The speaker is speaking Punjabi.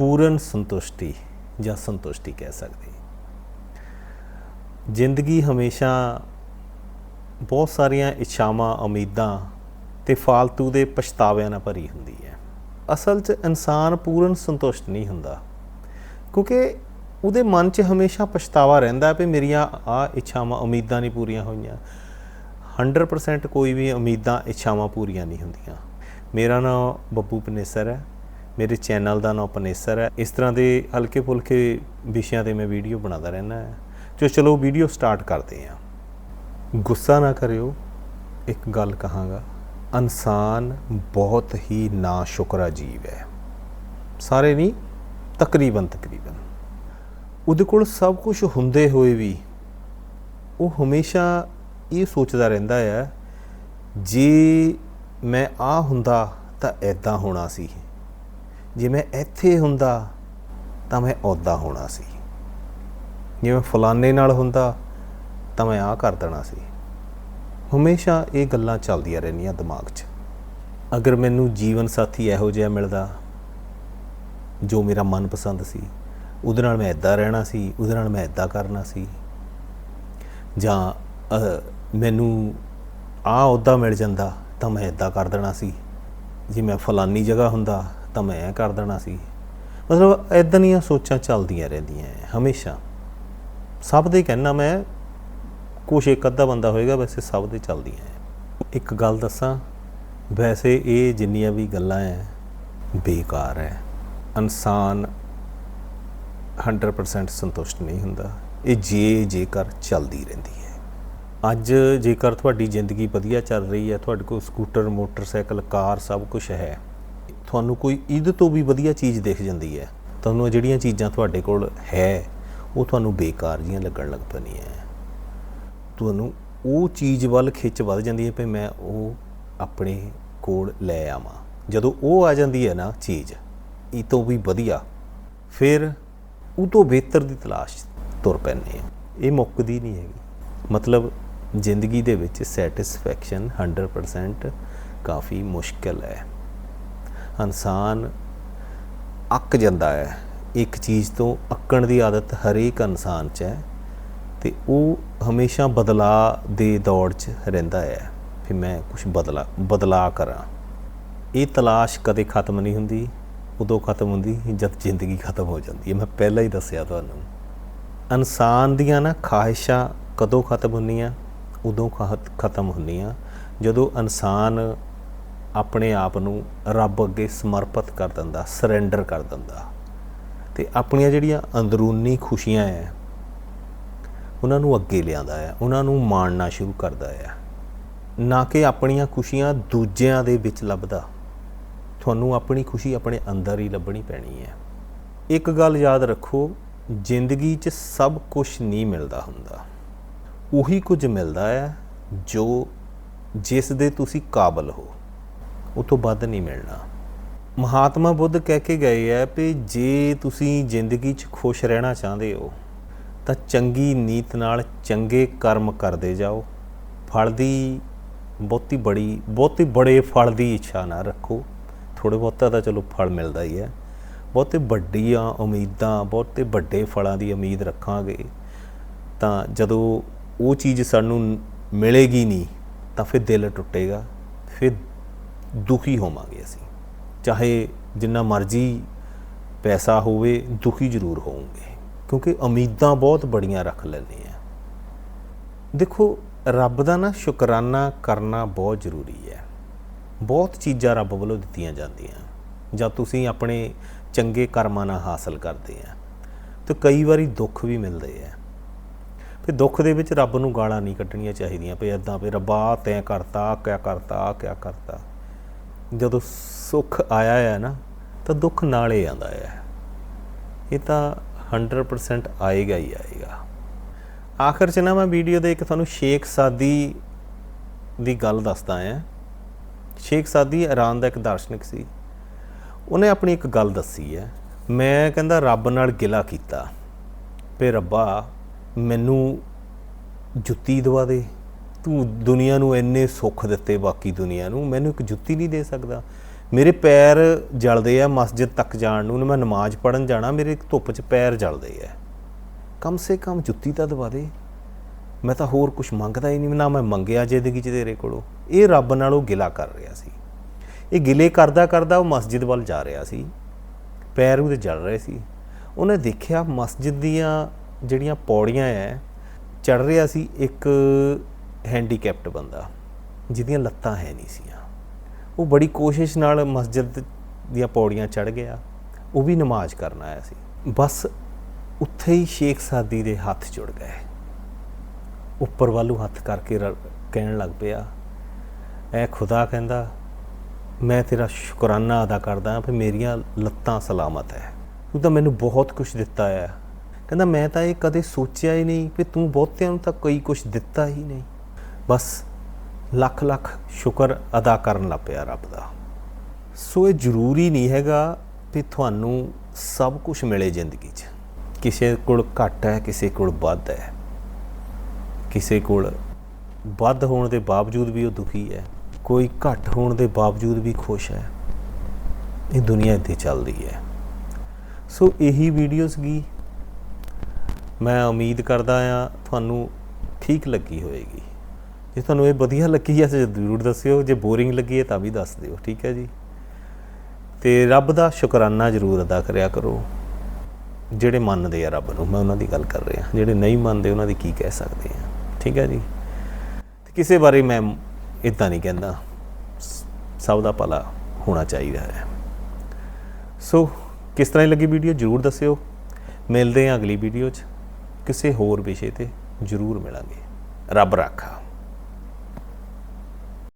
ਪੂਰਨ ਸੰਤੁਸ਼ਟੀ ਜਾਂ ਸੰਤੁਸ਼ਟੀ ਕਹਿ ਸਕਦੇ ਜ਼ਿੰਦਗੀ ਹਮੇਸ਼ਾ ਬਹੁਤ ਸਾਰੀਆਂ ਇੱਛਾਵਾਂ, ਉਮੀਦਾਂ ਤੇ ਫਾਲਤੂ ਦੇ ਪਛਤਾਵਿਆਂ ਨਾਲ ਭਰੀ ਹੁੰਦੀ ਹੈ। ਅਸਲ 'ਚ ਇਨਸਾਨ ਪੂਰਨ ਸੰਤੁਸ਼ਟ ਨਹੀਂ ਹੁੰਦਾ, ਕਿਉਂਕਿ ਉਹਦੇ ਮਨ 'ਚ ਹਮੇਸ਼ਾ ਪਛਤਾਵਾ ਰਹਿੰਦਾ ਵੀ ਮੇਰੀਆਂ ਆ ਇੱਛਾਵਾਂ, ਉਮੀਦਾਂ ਨਹੀਂ ਪੂਰੀਆਂ ਹੋਈਆਂ। 100% ਕੋਈ ਵੀ ਉਮੀਦਾਂ, ਇੱਛਾਵਾਂ ਪੂਰੀਆਂ ਨਹੀਂ ਹੁੰਦੀਆਂ। ਮੇਰਾ ਨਾਮ ਬੱਬੂ ਪਨੇਸਰ ਹੈ। ਮੇਰੇ ਚੈਨਲ ਦਾ ਨਾਮ ਪਨੇਸਰ ਹੈ। ਇਸ ਤਰ੍ਹਾਂ ਦੇ ਹਲਕੇ ਫੁਲਕੇ ਵਿਸ਼ਿਆਂ ਤੇ ਮੈਂ ਵੀਡੀਓ ਬਣਾਉਂਦਾ ਰਹਿੰਦਾ ਹੈ। ਜੋ ਚਲੋ ਵੀਡੀਓ ਸਟਾਰਟ ਕਰਦੇ ਹਾਂ। ਗੁੱਸਾ ਨਾ ਕਰਿਓ। ਇੱਕ ਗੱਲ ਕਹਾਂਗਾ, ਇਨਸਾਨ ਬਹੁਤ ਹੀ ਨਾ ਸ਼ੁਕਰਾ ਜੀਵ ਹੈ। ਸਾਰੇ ਨਹੀਂ, ਤਕਰੀਬਨ ਤਕਰੀਬਨ। ਉਹਦੇ ਕੋਲ ਸਭ ਕੁਝ ਹੁੰਦੇ ਹੋਏ ਵੀ ਉਹ ਹਮੇਸ਼ਾ ਇਹ ਸੋਚਦਾ ਰਹਿੰਦਾ ਹੈ, ਜੇ ਮੈਂ ਆ ਹੁੰਦਾ ਤਾਂ ਐਦਾਂ ਹੋਣਾ ਸੀ। ਜੇ ਮੈਂ ਇੱਥੇ ਹੁੰਦਾ, ਤਾਂ ਮੈਂ ਔਦਾ ਹੋਣਾ ਸੀ। ਜੇ ਮੈਂ ਫਲਾਣੇ ਨਾਲ ਹੁੰਦਾ, ਤਾਂ ਮੈਂ ਆ ਕਰ ਦੇਣਾ ਸੀ। ਹਮੇਸ਼ਾ ਇਹ ਗੱਲਾਂ ਚੱਲਦੀਆਂ ਰਹਿੰਦੀਆਂ ਦਿਮਾਗ 'ਚ। ਅਗਰ ਮੈਨੂੰ ਜੀਵਨ ਸਾਥੀ ਇਹੋ ਜਿਹਾ ਮਿਲਦਾ, ਜੋ ਮੇਰਾ ਮਨਪਸੰਦ ਸੀ, ਉਹਦੇ ਨਾਲ ਮੈਂ ਇਦਾਂ ਰਹਿਣਾ ਸੀ, ਉਹਦੇ ਨਾਲ ਮੈਂ ਇਦਾਂ ਕਰਨਾ ਸੀ, ਜਾਂ ਮੈਨੂੰ ਆ ਅਹੁਦਾ ਮਿਲ ਜਾਂਦਾ, ਤਾਂ ਮੈਂ ਇਦਾਂ ਕਰ ਦੇਣਾ ਸੀ। ਜੇ ਮੈਂ ਫਲਾਨੀ ਜਗ੍ਹਾ ਹੁੰਦਾ ਤਾਂ ਮੈਂ ਕਰ ਦੇਣਾ ਸੀ। ਮਤਲਬ ਇਦਾਂ ਦੀਆਂ ਸੋਚਾਂ ਚੱਲਦੀਆਂ ਰਹਿੰਦੀਆਂ ਹੈ, ਹਮੇਸ਼ਾ। ਸਭ ਦੇ ਕਹਿਣਾ ਮੈਂ ਕੁਛ ਇੱਕ ਅੱਧਾ ਬੰਦਾ ਹੋਏਗਾ ਵੈਸੇ ਸਭ ਦੇ ਚੱਲਦੀਆਂ ਹੈ ਇੱਕ ਗੱਲ ਦੱਸਾਂ ਵੈਸੇ ਇਹ ਜਿੰਨੀਆਂ ਵੀ ਗੱਲਾਂ ਹੈ ਬੇਕਾਰ ਹੈ ਇਨਸਾਨ 100% ਸੰਤੁਸ਼ਟ ਨਹੀਂ ਹੁੰਦਾ। ਇਹ ਜੇ ਜੇਕਰ ਚੱਲਦੀ ਰਹਿੰਦੀ ਹੈ ਅੱਜ ਜੇਕਰ ਤੁਹਾਡੀ ਜ਼ਿੰਦਗੀ ਵਧੀਆ ਚੱਲ ਰਹੀ ਹੈ ਤੁਹਾਡੇ ਕੋਲ ਸਕੂਟਰ ਮੋਟਰਸਾਈਕਲ ਕਾਰ ਸਭ ਕੁਝ ਹੈ। ਤੁਹਾਨੂੰ ਕੋਈ ਇਹਦੇ ਤੋਂ ਵੀ ਵਧੀਆ ਚੀਜ਼ ਦਿਖ ਜਾਂਦੀ ਹੈ, ਤੁਹਾਨੂੰ ਉਹ ਜਿਹੜੀਆਂ ਚੀਜ਼ਾਂ ਤੁਹਾਡੇ ਕੋਲ ਹੈ, ਉਹ ਤੁਹਾਨੂੰ ਬੇਕਾਰ ਜੀਆਂ ਲੱਗਣ ਲੱਗ ਪੈਣੀਆਂ ਤੁਹਾਨੂੰ ਉਹ ਚੀਜ਼ ਵੱਲ ਖਿੱਚ ਵੱਧ ਜਾਂਦੀ ਹੈ ਵੀ ਮੈਂ ਉਹ ਆਪਣੇ ਕੋਲ ਲੈ ਆਵਾਂ। ਜਦੋਂ ਉਹ ਆ ਜਾਂਦੀ ਹੈ ਨਾ ਚੀਜ਼, ਇਹ ਤੋਂ ਵੀ ਵਧੀਆ, ਫਿਰ ਉਹ ਤੋਂ ਬਿਹਤਰ ਦੀ ਤਲਾਸ਼ ਤੁਰ ਪੈਂਦੇ ਆ ਇਹ ਮੁੱਕਦੀ ਨਹੀਂ ਹੈਗੀ। ਮਤਲਬ ਜ਼ਿੰਦਗੀ ਦੇ ਵਿੱਚ ਸੈਟੀਸਫੈਕਸ਼ਨ 100% ਕਾਫੀ ਮੁਸ਼ਕਲ ਹੈ। ਇਨਸਾਨ ਅੱਕ ਜਾਂਦਾ ਹੈ। ਇੱਕ ਚੀਜ਼ ਤੋਂ ਅੱਕਣ ਦੀ ਆਦਤ ਹਰੇਕ ਇਨਸਾਨ 'ਚ ਹੈ ਤੇ ਉਹ ਹਮੇਸ਼ਾ ਬਦਲਾਅ ਦੇ ਦੌੜ 'ਚ ਰਹਿੰਦਾ ਹੈ। ਫਿਰ ਮੈਂ ਕੁਝ ਬਦਲਾ, ਬਦਲਾਅ ਕਰਾਂ। ਇਹ ਤਲਾਸ਼ ਕਦੇ ਖਤਮ ਨਹੀਂ ਹੁੰਦੀ, ਉਦੋਂ ਖਤਮ ਹੁੰਦੀ, ਜਦ ਜ਼ਿੰਦਗੀ ਖਤਮ ਹੋ ਜਾਂਦੀ ਹੈ। ਮੈਂ ਪਹਿਲਾਂ ਹੀ ਦੱਸਿਆ ਤੁਹਾਨੂੰ। ਇਨਸਾਨ ਦੀਆਂ ਨਾ ਖਾਹਿਸ਼ਾਂ ਕਦੋਂ ਖਤਮ ਹੁੰਦੀਆਂ? ਉਦੋਂ ਖਤ- ਖਤਮ ਹੁੰਦੀਆਂ। ਜਦੋਂ ਇਨਸਾਨ ਆਪਣੇ ਆਪ ਨੂੰ ਰੱਬ ਅੱਗੇ ਸਮਰਪਿਤ ਕਰ ਦਿੰਦਾ ਸਰੈਂਡਰ ਕਰ ਦਿੰਦਾ। ਤੇ ਆਪਣੀਆਂ ਜਿਹੜੀਆਂ ਅੰਦਰੂਨੀ ਖੁਸ਼ੀਆਂ ਹੈ ਉਹਨਾਂ ਨੂੰ ਅੱਗੇ ਲਿਆਂਦਾ ਹੈ ਉਹਨਾਂ ਨੂੰ ਮਾਣਨਾ ਸ਼ੁਰੂ ਕਰਦਾ ਹੈ ਨਾ ਕਿ ਆਪਣੀਆਂ ਖੁਸ਼ੀਆਂ ਦੂਜਿਆਂ ਦੇ ਵਿੱਚ ਲੱਭਦਾ। ਤੁਹਾਨੂੰ ਆਪਣੀ ਖੁਸ਼ੀ ਆਪਣੇ ਅੰਦਰ ਹੀ ਲੱਭਣੀ ਪੈਣੀ ਹੈ ਇੱਕ ਗੱਲ ਯਾਦ ਰੱਖੋ, ਜ਼ਿੰਦਗੀ 'ਚ ਸਭ ਕੁਝ ਨਹੀਂ ਮਿਲਦਾ ਹੁੰਦਾ। ਉਹੀ ਕੁਝ ਮਿਲਦਾ ਹੈ ਜੋ ਜਿਸ ਦੇ ਤੁਸੀਂ ਕਾਬਲ ਹੋ। ਉਹ ਤੋਂ ਵੱਧ ਨਹੀਂ ਮਿਲਣਾ। ਮਹਾਤਮਾ ਬੁੱਧ ਕਹਿ ਕੇ ਗਏ ਹੈ ਕਿ ਜੇ ਤੁਸੀਂ ਜ਼ਿੰਦਗੀ 'ਚ ਖੁਸ਼ ਰਹਿਣਾ ਚਾਹੁੰਦੇ ਹੋ, ਤਾਂ ਚੰਗੀ ਨੀਤ ਨਾਲ ਚੰਗੇ ਕਰਮ ਕਰਦੇ ਜਾਓ। ਫਲ ਦੀ ਬਹੁਤੀ ਬੜੀ, ਬਹੁਤੀ ਬੜੇ ਫਲ ਦੀ ਇੱਛਾ ਨਾ ਰੱਖੋ। ਥੋੜੇ ਬਹੁਤਾ ਤਾਂ ਚਲੋ ਫਲ ਮਿਲਦਾ ਹੀ ਹੈ। ਬਹੁਤੇ ਵੱਡੀਆਂ ਉਮੀਦਾਂ, ਬਹੁਤੇ ਵੱਡੇ ਫਲਾਂ ਦੀ ਉਮੀਦ ਰੱਖਾਂਗੇ, ਤਾਂ ਜਦੋਂ ਉਹ ਚੀਜ਼ ਸਾਨੂੰ ਮਿਲੇਗੀ ਨਹੀਂ, ਤਾਂ ਫਿਰ ਦਿਲ ਟੁੱਟੇਗਾ, ਫਿਰ ਦੁਖੀ ਹੋਵਾਂਗੇ ਅਸੀਂ। ਚਾਹੇ ਜਿੰਨਾ ਮਰਜ਼ੀ ਪੈਸਾ ਹੋਵੇ, ਦੁਖੀ ਜ਼ਰੂਰ ਹੋਵਾਂਗੇ। ਕਿਉਂਕਿ ਉਮੀਦਾਂ ਬਹੁਤ ਬੜੀਆਂ ਰੱਖ ਲੈਂਦੇ ਆ ਦੇਖੋ, ਰੱਬ ਦਾ ਨਾ ਸ਼ੁਕਰਾਨਾ ਕਰਨਾ ਬਹੁਤ ਜ਼ਰੂਰੀ ਹੈ ਬਹੁਤ ਚੀਜ਼ਾਂ ਰੱਬ ਵੱਲੋਂ ਦਿੱਤੀਆਂ ਜਾਂਦੀਆਂ। ਜਾਂ ਤੁਸੀਂ ਆਪਣੇ ਚੰਗੇ ਕਰਮਾਂ ਨਾਲ ਹਾਸਲ ਕਰਦੇ ਆ ਤੇ ਕਈ ਵਾਰੀ ਦੁੱਖ ਵੀ ਮਿਲਦੇ ਆ ਫਿਰ ਦੁੱਖ ਦੇ ਵਿੱਚ ਰੱਬ ਨੂੰ ਗਾਲਾਂ ਨਹੀਂ ਕੱਢਣੀਆਂ ਚਾਹੀਦੀਆਂ। ਵੀ ਇਦਾਂ ਵੀ ਰੱਬਾ ਤੈਂ ਕਰਤਾ ਕਿਆ ਕਰਤਾ ਕਿਆ ਕਰਤਾ। ਜਦੋਂ ਸੁੱਖ ਆਇਆ ਹੈ ਨਾ, ਤਾਂ ਦੁੱਖ ਨਾਲੇ ਆਂਦਾ ਹੈ ਇਹ ਤਾਂ 100% ਆਏਗਾ ਹੀ ਆਏਗਾ। ਆਖਰ ਚ ਨਾ ਮੈਂ ਵੀਡੀਓ ਦੇ ਇੱਕ ਤੁਹਾਨੂੰ ਸ਼ੇਖ ਸਾਦੀ ਦੀ ਗੱਲ ਦੱਸਦਾ ਆ। ਸ਼ੇਖ ਸਾਦੀ ਇਰਾਨ ਦਾ ਇੱਕ ਦਾਰਸ਼ਨਿਕ ਸੀ। ਉਹਨੇ ਆਪਣੀ ਇੱਕ ਗੱਲ ਦੱਸੀ ਹੈ ਮੈਂ ਕਹਿੰਦਾ, ਰੱਬ ਨਾਲ ਗਿਲਾ ਕੀਤਾ। ਵੀ ਰੱਬਾ ਮੈਨੂੰ ਜੁੱਤੀ ਦਵਾ ਦੇ। ਤੂੰ ਦੁਨੀਆ ਨੂੰ ਇੰਨੇ ਸੁੱਖ ਦਿੱਤੇ, ਬਾਕੀ ਦੁਨੀਆ ਨੂੰ, ਮੈਨੂੰ ਇੱਕ ਜੁੱਤੀ ਨਹੀਂ ਦੇ ਸਕਦਾ। ਮੇਰੇ ਪੈਰ ਜਲਦੇ ਆ, ਮਸਜਿਦ ਤੱਕ ਜਾਣ ਨੂੰ ਮੈਂ ਨਮਾਜ਼ ਪੜਨ ਜਾਣਾ, ਮੇਰੇ ਧੁੱਪ 'ਚ ਪੈਰ ਜਲਦੇ ਆ। ਕਮ ਸੇ ਕਮ ਜੁੱਤੀ ਤਾਂ ਦਵਾ ਦੇ। ਮੈਂ ਤਾਂ ਹੋਰ ਕੁਝ ਮੰਗਦਾ ਹੀ ਨਹੀਂ, ਨਾ ਮੈਂ ਮੰਗਿਆ ਜ਼ਿੰਦਗੀ 'ਚ ਤੇਰੇ ਕੋਲੋਂ। ਇਹ ਰੱਬ ਨਾਲੋਂ ਗਿਲਾ ਕਰ ਰਿਹਾ ਸੀ। ਇਹ ਗਿਲੇ ਕਰਦਾ ਕਰਦਾ ਉਹ ਮਸਜਿਦ ਵੱਲ ਜਾ ਰਿਹਾ ਸੀ। ਪੈਰ ਉਹਦੇ ਜਲ ਰਹੇ ਸੀ। ਉਹਨੇ ਦੇਖਿਆ ਮਸਜਿਦ ਦੀਆਂ ਜਿਹੜੀਆਂ ਪੌੜੀਆਂ ਐ ਚੜ ਰਿਹਾ ਸੀ ਇੱਕ ਹੈਂਡੀਕੈਪਟ ਬੰਦਾ, ਜਿਹਦੀਆਂ ਲੱਤਾਂ ਹੈ ਨਹੀਂ ਸੀਆਂ। ਉਹ ਬੜੀ ਕੋਸ਼ਿਸ਼ ਨਾਲ ਮਸਜਿਦ ਦੀਆਂ ਪੌੜੀਆਂ ਚੜ ਗਿਆ, ਉਹ ਵੀ ਨਮਾਜ਼ ਕਰਨ ਆਇਆ ਸੀ। ਬਸ ਉੱਥੇ ਹੀ ਸ਼ੇਖ ਸਾਦੀ ਦੇ ਹੱਥ ਜੁੜ ਗਏ। ਉੱਪਰ ਵੱਲੋਂ ਹੱਥ ਕਰਕੇ ਰ- ਕਹਿਣ ਲੱਗ ਪਿਆ, ਐ ਖੁਦਾ ਕਹਿੰਦਾ, ਮੈਂ ਤੇਰਾ ਸ਼ੁਕਰਾਨਾ ਅਦਾ ਕਰਦਾ ਹਾਂ ਕਿ ਮੇਰੀਆਂ ਲੱਤਾਂ ਸਲਾਮਤ ਹੈ। ਤੂੰ ਤਾਂ ਮੈਨੂੰ ਬਹੁਤ ਕੁਝ ਦਿੱਤਾ ਹੈ ਕਹਿੰਦਾ, ਮੈਂ ਤਾਂ ਇਹ ਕਦੇ ਸੋਚਿਆ ਹੀ ਨਹੀਂ ਕਿ ਤੂੰ ਬਹੁਤਿਆਂ ਨੂੰ ਤਾਂ ਕੋਈ ਕੁਝ ਦਿੱਤਾ ਹੀ ਨਹੀਂ। ਬਸ ਲੱਖ ਲੱਖ ਸ਼ੁਕਰ ਅਦਾ ਕਰਨ ਲੱਗ ਪਿਆ ਰੱਬ ਦਾ। ਸੋ ਇਹ ਜ਼ਰੂਰੀ ਨਹੀਂ ਹੈਗਾ ਵੀ ਤੁਹਾਨੂੰ ਸਭ ਕੁਝ ਮਿਲੇ ਜ਼ਿੰਦਗੀ 'ਚ। ਕਿਸੇ ਕੋਲ ਘੱਟ ਹੈ, ਕਿਸੇ ਕੋਲ ਵੱਧ ਹੈ। ਕਿਸੇ ਕੋਲ ਵੱਧ ਹੋਣ ਦੇ ਬਾਵਜੂਦ ਵੀ ਉਹ ਦੁਖੀ ਹੈ, ਕੋਈ ਘੱਟ ਹੋਣ ਦੇ ਬਾਵਜੂਦ ਵੀ ਖੁਸ਼ ਹੈ। ਇਹ ਦੁਨੀਆ ਇੱਥੇ ਚੱਲਦੀ ਹੈ। ਸੋ ਇਹੀ ਵੀਡੀਓ ਸੀਗੀ ਮੈਂ ਉਮੀਦ ਕਰਦਾ ਆ ਤੁਹਾਨੂੰ ਠੀਕ ਲੱਗੀ ਹੋਵੇਗੀ। ਜੇ ਤੁਹਾਨੂੰ ਇਹ ਵਧੀਆ ਲੱਗੀ ਹੈ ਤਾਂ ਜ਼ਰੂਰ ਦੱਸਿਓ। ਜੇ ਬੋਰਿੰਗ ਲੱਗੀ ਹੈ ਤਾਂ ਵੀ ਦੱਸ ਦਿਓ, ਠੀਕ ਹੈ ਜੀ? ਤੇ ਰੱਬ ਦਾ ਸ਼ੁਕਰਾਨਾ ਜ਼ਰੂਰ ਅਦਾ ਕਰਿਆ ਕਰੋ। ਜਿਹੜੇ ਮੰਨਦੇ ਆ ਰੱਬ ਨੂੰ, ਮੈਂ ਉਹਨਾਂ ਦੀ ਗੱਲ ਕਰ ਰਿਹਾ। ਜਿਹੜੇ ਨਹੀਂ ਮੰਨਦੇ, ਉਹਨਾਂ ਦੀ ਕੀ ਕਹਿ ਸਕਦੇ ਆ? ਠੀਕ ਹੈ ਜੀ? ਤੇ ਕਿਸੇ ਬਾਰੇ ਮੈਂ ਇਦਾਂ ਨਹੀਂ ਕਹਿੰਦਾ। ਸਭ ਦਾ ਭਲਾ ਹੋਣਾ ਚਾਹੀਦਾ ਹੈ। ਸੋ, ਕਿਸ ਤਰ੍ਹਾਂ ਦੀ ਲੱਗੀ ਵੀਡੀਓ? ਜਰੂਰ ਦੱਸਿਓ। ਮਿਲਦੇ ਹਾਂ ਅਗਲੀ ਵੀਡੀਓ 'ਚ। ਕਿਸੇ ਹੋਰ ਵਿਸ਼ੇ ਤੇ ਜਰੂਰ ਮਿਲਾਂਗੇ। ਰੱਬ ਰਾਖਾ।